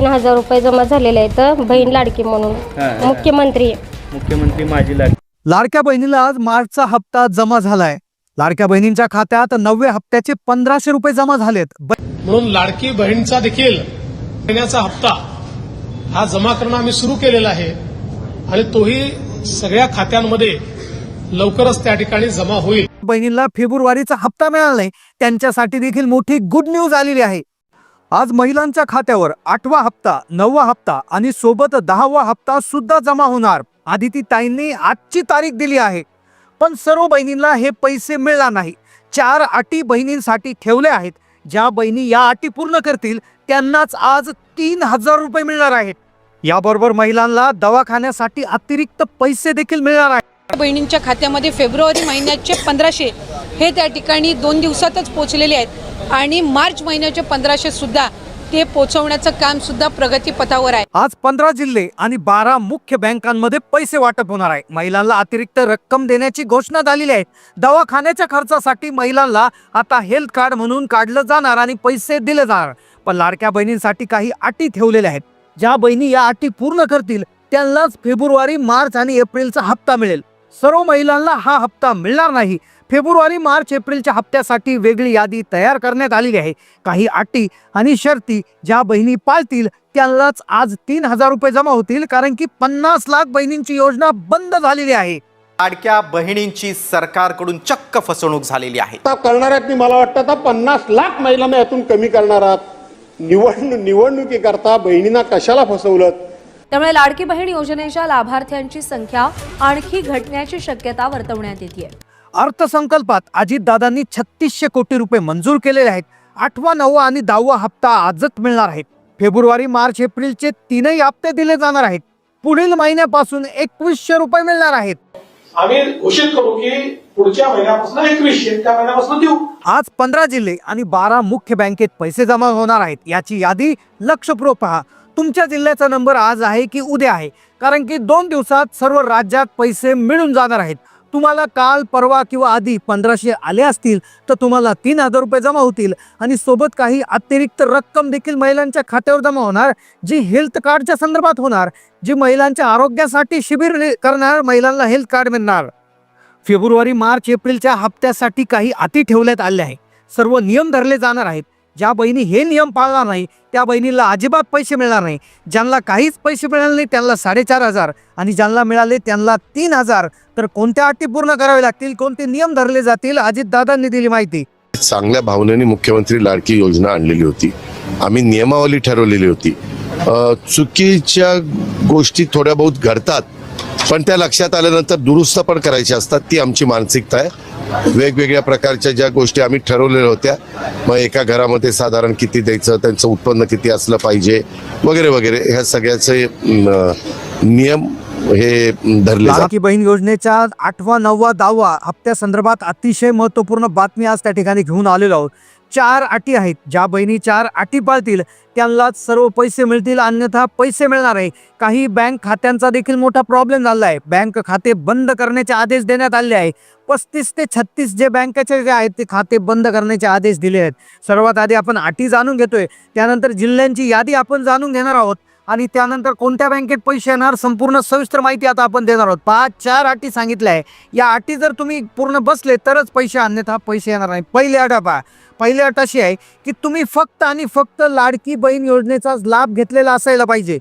तीन हजार रुपये जमा झालेले आहेत बहीण लाडकी म्हणून. मुख्यमंत्री. मुख्यमंत्री माझी लाडकी. लाडक्या बहिणीला आज मार्चचा हप्ता जमा झालाय. लाडक्या बहिणींच्या खात्यात नवव्या हप्त्याचे पंधराशे रुपये जमा झालेत. म्हणून लाडकी बहीणचा देखील महिन्याचा हप्ता हा जमा करणं आम्ही सुरू केलेला आहे. आणि तोही सगळ्या खात्यांमध्ये लवकरच त्या ठिकाणी जमा होईल. बहिणींना फेब्रुवारीचा हप्ता मिळाला नाही. त्यांच्यासाठी देखील मोठी गुड न्यूज आलेली आहे. आज महिलांच्या खात्यावर आठवा हप्ता नववा हप्ता आणि सोबत दहावा हप्ता सुद्धा जमा होणार. आदिती ताईंनी आजची तारीख दिली आहे. पण सर्व बहिणींना हे पैसे मिळणार नाही. चार अटी बहिणींसाठी ठेवल्या आहेत. ज्या बहिणी या अटी पूर्ण करतील त्यांनाच आज तीन हजार रुपये मिळणार आहेत. याबरोबर महिलांना दवाखान्यासाठी अतिरिक्त पैसे देखील मिळणार आहेत. बहिणींच्या खात्यामध्ये फेब्रुवारी महिन्याचे पंधराशे हे त्या ठिकाणी दोन दिवसातच पोचलेले आहेत. आणि मार्च महिन्याचे पंधराशे सुद्धा ते पोचवण्याचं काम सुद्धा प्रगतीपथावर आहे. आज पंधरा जिल्हे आणि बारा मुख्य बँकांमध्ये पैसे वाटप होणार आहे. महिलांना अतिरिक्त रक्कम देण्याची घोषणा झालेली आहे. दवाखान्याच्या खर्चासाठी महिलांना आता हेल्थ कार्ड म्हणून काढलं जाणार आणि पैसे दिले जाणार. पण लाडक्या बहिणींसाठी काही अटी ठेवलेल्या आहेत. ज्या बहिणी या अटी पूर्ण करतील त्यांनाच फेब्रुवारी मार्च आणि एप्रिलचा हप्ता मिळेल. सर्व महिलांना हा हप्ता मिळणार नाही. फेब्रुवारी मार्च एप्रिलच्या हप्त्यासाठी वेगळी यादी तयार करण्यात आलेली आहे. काही अटी आणि शर्ती ज्या बहिणी पाळतील त्यांनाच आज तीन हजार रुपये जमा होतील कारण की पन्नास लाख बहिणींची योजना बंद झालेली आहे. लाडक्या बहिणींची सरकारकडून चक्क फसवणूक झालेली आहे. करणार आहेत मला वाटतं आता पन्नास लाख महिलांना यातून कमी करणार आहात. निवडणूक निवडणुकीकरता बहिणींना कशाला फसवलं त्यामुळे लाडकी बहीण योजनेच्या लाभार्थ्यांची संख्या आणखी घटण्याची शक्यता वर्तवण्यात येते अर्थसंकल्पात अजितदादांनी छत्तीसशे कोटी रुपये मंजूर केलेले आहेत. आठवा नववा आणि दहावा हप्ता आजच मिळणार आहेत. फेब्रुवारी मार्च एप्रिलचे तीनही हप्ते दिले जाणार आहेत. पुढील महिन्यापासून एकवीसशे रुपये मिळणार आहेत. आम्ही घोषित करू की पुढच्या महिन्यापासून एकवीसशे त्या महिन्यापासून देऊ. आज पंधरा जिल्हे आणि बारा मुख्य बँकेत पैसे जमा होणार आहेत. याची यादी लक्षपूर्वक पहा. तुमच्या जिल्ह्याचा नंबर आज आहे की उद्या आहे? कारण की दोन दिवसात सर्व राज्यात पैसे मिळून जाणार आहेत. तुम्हाला काल परवा किंवा आधी पंधराशे आले असतील तर तुम्हाला तीन हजार रुपये जमा होतील. आणि सोबत काही अतिरिक्त रक्कम देखील महिलांच्या खात्यावर जमा होणार जी हेल्थ कार्डच्या संदर्भात होणार जी महिलांच्या आरोग्यासाठी शिबिर करणार महिलांना हेल्थ कार्ड मिळणार. फेब्रुवारी मार्च एप्रिलच्या हप्त्यासाठी काही अटी ठेवण्यात आल्या आहे सर्व नियम धरले जाणार आहेत. ज्या बहिणी हे नियम पाळणार नाही त्या बहिणीला अजिबात पैसे मिळणार नाही. ज्यांना काहीच पैसे मिळाले नाही त्यांना साडेचार हजार आणि ज्यांना मिळाले त्यांना तीन हजार. तर कोणत्या अटी पूर्ण करावे लागतील? कोणते नियम धरले जातील? अजितदादांनी दिली माहिती. चांगल्या भावनेने मुख्यमंत्री लाडकी योजना आणलेली होती. आम्ही नियमावली ठरवलेली होती. चुकीच्या गोष्टी थोड्या बहुत घडतात. पण त्या लक्षात आल्यानंतर दुरुस्त पण करायची असतात. ती आमची मानसिकता आहे. वेगवेगळ्या प्रकारच्या ज्या गोष्टी आम्ही ठरवलेल्या होत्या मग एका घरामध्ये साधारण किती द्यायचं त्यांचं उत्पन्न किती असलं पाहिजे वगैरे वगैरे ह्या सगळ्याचे नियम हे धरले की बहीण योजनेच्या आठवा नववा दहावा हप्त्या संदर्भात अतिशय महत्त्वपूर्ण बातमी आज त्या ठिकाणी घेऊन आलेलो आहोत. चार अटी आहेत. ज्या बहिणी चार अटी पाळतील त्यांनाच सर्व पैसे मिळतील अन्यथा पैसे मिळणार आहे काही बँक खात्यांचा देखील मोठा प्रॉब्लेम झाला आहे. बँक खाते बंद करण्याचे आदेश देण्यात आले आहे. पस्तीस ते छत्तीस जे बँकेचे जे आहेत ते खाते बंद करण्याचे आदेश दिले आहेत. सर्वात आधी आपण अटी जाणून घेतोय. त्यानंतर जिल्ह्यांची यादी आपण जाणून घेणार आहोत. आणि त्यानंतर कोणत्या बँकेत पैसे येणार संपूर्ण सविस्तर माहिती आता आपण देणार आहोत. पाच चार अटी सांगितल्या आहे. या अटी जर तुम्ही पूर्ण बसले तरच पैसे अन्यथा पैसे येणार नाही. पहिली अट पहा. पहिली अट अशी आहे की तुम्ही फक्त आणि फक्त लाडकी बहीण योजनेचा लाभ घेतलेला असायला पाहिजे.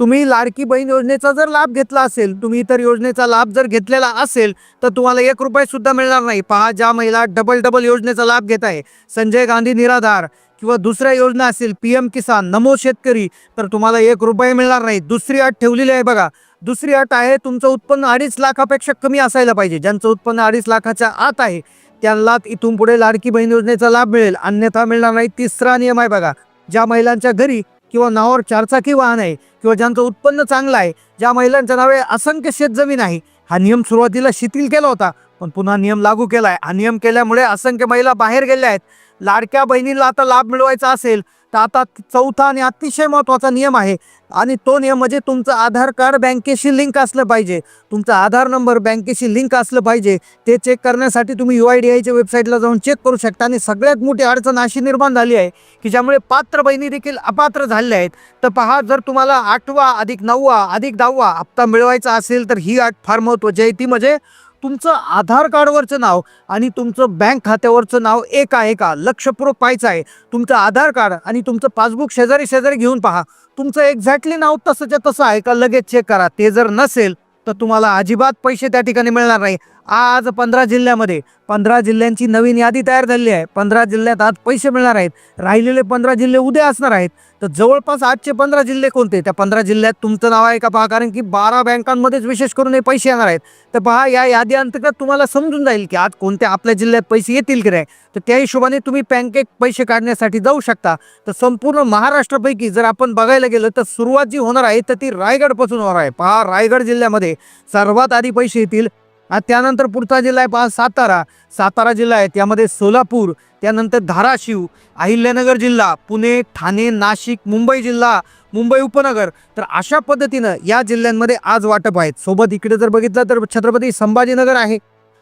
तुम्ही लाडकी बहीण योजनेचा जर लाभ घेतला असेल तुम्ही इतर योजनेचा लाभ जर घेतलेला असेल तर तुम्हाला एक रुपयेसुद्धा मिळणार नाही. पहा ज्या महिला डबल डबल योजनेचा लाभ घेत आहे संजय गांधी निराधार किंवा दुसऱ्या योजना असेल पी एम किसान नमो शेतकरी तर तुम्हाला एक रुपये मिळणार नाही. दुसरी अट ठेवलेली आहे बघा. दुसरी अट आहे तुमचं उत्पन्न अडीच लाखापेक्षा कमी असायला पाहिजे. ज्यांचं उत्पन्न अडीच लाखाच्या आत आहे त्यांना इथून पुढे लाडकी बहीण योजनेचा लाभ मिळेल. अन्यथा मिळणार नाही. तिसरा नियम आहे बघा. ज्या महिलांच्या घरी किंवा नावावर चारचाकी वाहन आहे किंवा ज्यांचं उत्पन्न चांगलं आहे ज्या महिलांच्या नावे असंख्य शेतजमीन आहे हा नियम सुरुवातीला शिथिल केला होता पण पुन्हा नियम लागू केला आहे हा नियम केल्यामुळे असंख्य महिला बाहेर गेल्या आहेत. लाडक्या बहिणीला आता लाभ मिळवायचा असेल तर आता चौथा आणि अतिशय महत्त्वाचा नियम आहे. आणि तो नियम म्हणजे तुमचं आधार कार्ड बँकेशी लिंक असलं पाहिजे. तुमचा आधार नंबर बँकेशी लिंक असलं पाहिजे. ते चेक करण्यासाठी तुम्ही यू आय डी आयच्या वेबसाईटला जाऊन चेक करू शकता. आणि सगळ्यात मोठी अडचण अशी निर्माण झाली आहे की ज्यामुळे पात्र बहिणी देखील अपात्र झालेल्या आहेत. तर पहा जर तुम्हाला आठवा अधिक नववा अधिक दहावा हप्ता मिळवायचा असेल तर ही अट फार महत्त्वाची आहे. ती म्हणजे तुमचं आधार कार्डवरचं नाव आणि तुमचं बँक खात्यावरचं नाव एक आहे का? लक्षपूर्वक पाहायचं आहे. तुमचं आधार कार्ड आणि तुमचं पासबुक शेजारी शेजारी घेऊन पहा. तुमचं एक्झॅक्टली नाव तसंच्या तसं आहे का? लगेच चेक करा. ते जर नसेल तर तुम्हाला अजिबात पैसे त्या ठिकाणी मिळणार नाही. आज पंधरा जिल्ह्यामध्ये पंधरा जिल्ह्यांची नवीन यादी तयार झालेली आहे. पंधरा जिल्ह्यात आज पैसे मिळणार आहेत. राहिलेले पंधरा जिल्हे उद्या असणार आहेत. तर जवळपास आजचे पंधरा जिल्हे कोणते? त्या पंधरा जिल्ह्यात तुमचं नाव आहे का पहा? कारण की बारा बँकांमध्येच विशेष करून हे पैसे येणार आहेत. तर पहा या यादी अंतर्गत तुम्हाला समजून जाईल की आज कोणत्या आपल्या जिल्ह्यात पैसे येतील की नाही. तर त्या हिशोबाने तुम्ही बँकेत पैसे काढण्यासाठी जाऊ शकता. तर संपूर्ण महाराष्ट्रापैकी जर आपण बघायला गेलं तर सुरुवात जी होणार आहे तर ती रायगडपासून होणार आहे. पहा रायगड जिल्ह्यामध्ये सर्वात आधी पैसे येतील आणि त्यानंतर पुढचा जिल्हा आहे पहा सातारा. सातारा जिल्हा आहे त्यामध्ये सोलापूर त्यानंतर धाराशिव अहिल्यानगर जिल्हा पुणे ठाणे नाशिक मुंबई जिल्हा मुंबई उपनगर. तर अशा पद्धतीनं या जिल्ह्यांमध्ये आज वाटप आहेत. सोबत इकडे जर बघितलं तर छत्रपती संभाजीनगर आहे.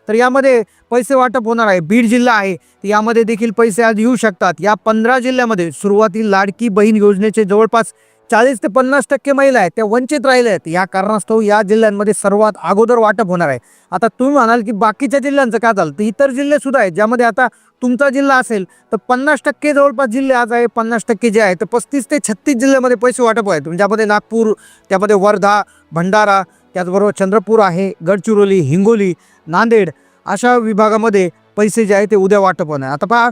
तर यामध्ये पैसे वाटप होणार आहे. बीड जिल्हा आहे. यामध्ये देखील पैसे आज येऊ शकतात. या पंधरा जिल्ह्यामध्ये सुरुवाती लाडकी बहीण योजनेचे जवळपास चाळीस ते पन्नास टक्के महिला आहेत त्या वंचित राहिल्या आहेत. या कारणास्तव या जिल्ह्यांमध्ये सर्वात अगोदर वाटप होणार आहे. आता तुम्ही म्हणाल की बाकीच्या जिल्ह्यांचं काय झालं तर इतर जिल्हे सुद्धा आहेत ज्यामध्ये आता तुमचा जिल्हा असेल तर पन्नास टक्के जवळपास जिल्हे आज आहे पन्नास टक्के जे आहे तर पस्तीस ते छत्तीस जिल्ह्यामध्ये पैसे वाटप आहेत. ज्यामध्ये नागपूर त्यामध्ये वर्धा भंडारा त्याचबरोबर चंद्रपूर आहे गडचिरोली हिंगोली नांदेड अशा विभागामध्ये पैसे जे आहे ते उद्या वाटप होणार. आता पहा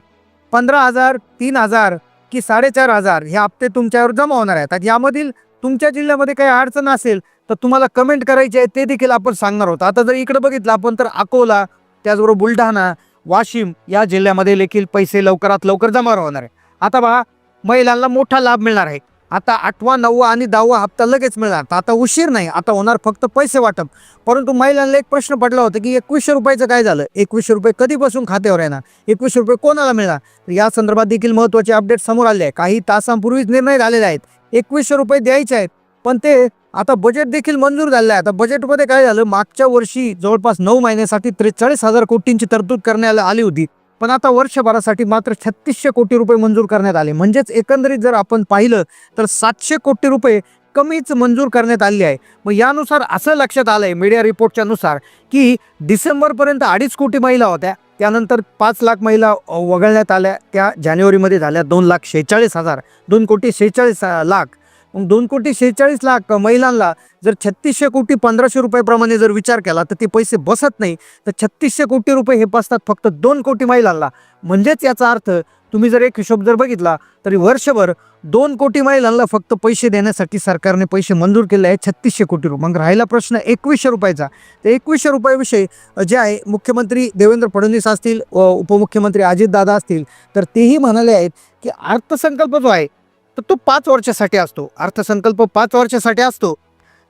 पंधरा हजार तीन हजार की साडेचार हजार हे हप्ते तुमच्यावर जमा होणार आहेत. यामधील तुमच्या जिल्ह्यामध्ये काही अडचण असेल तर तुम्हाला कमेंट करायची आहे ते देखील आपण सांगणार आहोत. आता जर इकडे बघितलं आपण तर अकोला त्याचबरोबर बुलढाणा वाशिम या जिल्ह्यामध्ये देखील पैसे लवकरात लवकर जमा होणार आहे. आता बघा महिलांना मोठा लाभ मिळणार आहे. आता आठवा नववा आणि दहावा हप्ता लगेच मिळणार. तर आता उशीर नाही आता होणार फक्त पैसे वाटप. परंतु महिलांना एक प्रश्न पडला होता की एकवीसशे रुपयाचं काय झालं? एकवीसशे रुपये कधीपासून खात्यावर येणार? एकवीसशे रुपये कोणाला मिळणार? या संदर्भात देखील महत्त्वाचे अपडेट समोर आले आहे. काही तासांपूर्वीच निर्णय झालेले आहेत. एकवीसशे रुपये द्यायचे आहेत. पण ते आता बजेट देखील मंजूर झालेलं आहे. आता बजेटमध्ये काय झालं? मागच्या वर्षी जवळपास नऊ महिन्यासाठी त्रेचाळीस हजार कोटींची तरतूद करण्यात आली होती. पण आता वर्षभरासाठी मात्र छत्तीसशे कोटी रुपये मंजूर करण्यात आले. म्हणजेच एकंदरीत जर आपण पाहिलं तर सातशे कोटी रुपये कमीच मंजूर करण्यात आली आहे. मग यानुसार असं लक्षात आलं आहे मीडिया रिपोर्टच्या नुसार की डिसेंबरपर्यंत अडीच कोटी महिला होत्या. त्यानंतर पाच लाख महिला वगळण्यात आल्या. त्या जानेवारीमध्ये झाल्या दोन लाख शेहेचाळीस हजार. दोन कोटी शेहेचाळीस लाख. मग दोन कोटी शेहेचाळीस लाख महिलांना जर छत्तीसशे कोटी पंधराशे रुपयाप्रमाणे जर विचार केला तर ते पैसे बसत नाही. तर छत्तीसशे कोटी रुपये हे बसतात फक्त दोन कोटी महिलांना. म्हणजेच याचा अर्थ तुम्ही जर एक हिशोब जर बघितला तरी वर्षभर दोन कोटी महिलांना फक्त पैसे देण्यासाठी सरकारने पैसे मंजूर केले आहेत छत्तीसशे कोटी रुपये. मग राहिला प्रश्न एकवीसशे रुपयाचा. तर एकवीसशे रुपयाविषयी जे आहे मुख्यमंत्री देवेंद्र फडणवीस असतील व उपमुख्यमंत्री अजितदादा असतील तर तेही म्हणाले आहेत की अर्थसंकल्प जो आहे तर तो पाच वर्षासाठी असतो. अर्थसंकल्प पाच वर्षासाठी असतो.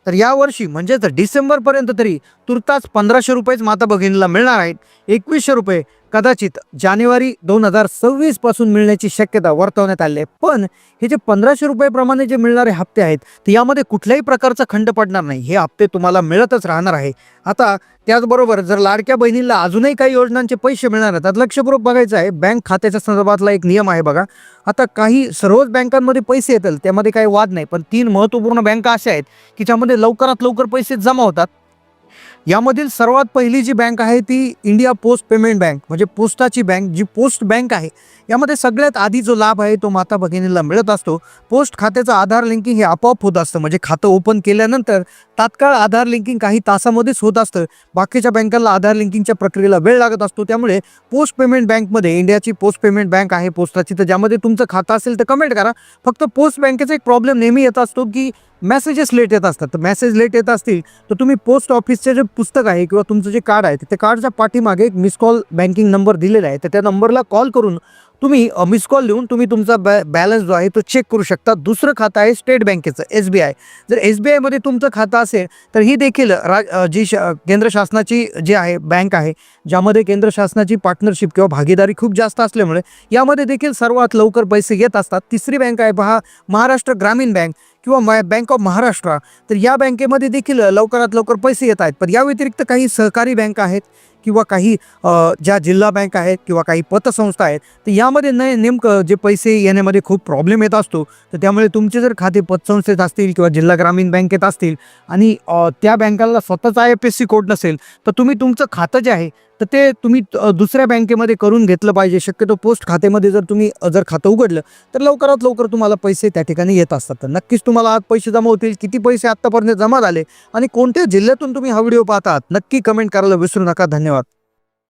तर यावर्षी म्हणजेच डिसेंबरपर्यंत तरी तुर्तास पंधराशे रुपयेच माता भगिनीला मिळणार आहेत. एकवीसशे रुपये कदाचित जानेवारी दोन हजार सव्वीसपासून मिळण्याची शक्यता वर्तवण्यात आली आहे. पण हे जे पंधराशे रुपयेप्रमाणे जे मिळणारे हप्ते आहेत तर यामध्ये कुठल्याही प्रकारचा खंड पडणार नाही. हे हप्ते तुम्हाला मिळतच राहणार आहे. आता त्याचबरोबर जर लाडक्या बहिणीला अजूनही काही योजनांचे पैसे मिळणार आहेत तर लक्षपूर्वक बघायचं आहे. बँक खात्याच्या संदर्भातला एक नियम आहे बघा. आता काही सर्वच बँकांमध्ये पैसे येतील त्यामध्ये काही वाद नाही. पण तीन महत्त्वपूर्ण बँका अशा आहेत की ज्यामध्ये लवकरात लवकर पैसे जमा होतात. यामधील सर्वात पहिली जी बँक आहे ती इंडिया पोस्ट पेमेंट बँक म्हणजे पोस्टाची बँक जी पोस्ट बँक आहे. यामध्ये सगळ्यात आधी जो लाभ आहे तो माता भगिनीला मिळत असतो. पोस्ट खात्याचं आधार लिंकिंग हे आपोआप होत असतं म्हणजे खातं ओपन केल्यानंतर तात्काळ आधार लिंकिंग काही तासामध्येच होत असतं. बाकीच्या बँकांना आधार लिंकिंगच्या प्रक्रियेला वेळ लागत असतो. त्यामुळे पोस्ट पेमेंट बँकमध्ये इंडियाची पोस्ट पेमेंट बँक आहे पोस्टाची. तर ज्यामध्ये तुमचं खातं असेल तर कमेंट करा. फक्त पोस्ट बँकेचा एक प्रॉब्लेम नेहमी येत असतो की मेसेजेस लेट येत असतात. तर मेसेज लेट येत असतील तर तुम्ही पोस्ट ऑफिसचे जे पुस्तक आहे किंवा तुमचं जे कार्ड आहे ते कार्डच्या पाठीमागे एक मिस कॉल बँकिंग नंबर दिलेला आहे. तर त्या नंबरला कॉल करून तुम्ही मिस कॉल देऊन तुम्ही तुमचा बॅ बॅलन्स जो आहे तो चेक करू शकता. दुसरं खातं आहे स्टेट बँकेचं एस बी आय जर एस बी आयमध्ये तुमचं खातं असेल तर ही देखील रा जी श केंद्र शासनाची जी आहे बँक आहे ज्यामध्ये केंद्र शासनाची पार्टनरशिप किंवा भागीदारी खूप जास्त असल्यामुळे यामध्ये देखील सर्वात लवकर पैसे येत असतात. तिसरी बँक आहे पहा महाराष्ट्र ग्रामीण बँक किंवा बँक ऑफ महाराष्ट्र तर या बँकेमध्ये देखील लवकरात लवकर पैसे येत आहेत. पण या व्यतिरिक्त काही सहकारी बँक आहेत किंवा काही ज्या जिल्हा बँक आहेत किंवा काही पतसंस्था आहेत तर यामध्ये न नेमकं जे पैसे येण्यामध्ये खूप प्रॉब्लेम येत असतो तर त्यामुळे तुमचे जर खाते पतसंस्थेत असतील किंवा जिल्हा ग्रामीण बँकेत असतील आणि त्या बँकाला स्वतःचा I F S C code नसेल तर तुम्ही तुमचं खातं जे आहे तर ते तुम्ही दुसऱ्या बँकेमध्ये करून घेतलं पाहिजे. शक्यतो पोस्ट खात्यामध्ये जर तुम्ही जर खातं उघडलं तर लवकरात लवकर तुम्हाला पैसे त्या ठिकाणी येत असतात. तर नक्कीच तुम्हाला आज पैसे जमा होतील. किती पैसे आत्तापर्यंत जमा झाले आणि कोणत्या जिल्ह्यातून तुम्ही हा व्हिडिओ पाहतात नक्की कमेंट करायला विसरू नका. धन्यवाद.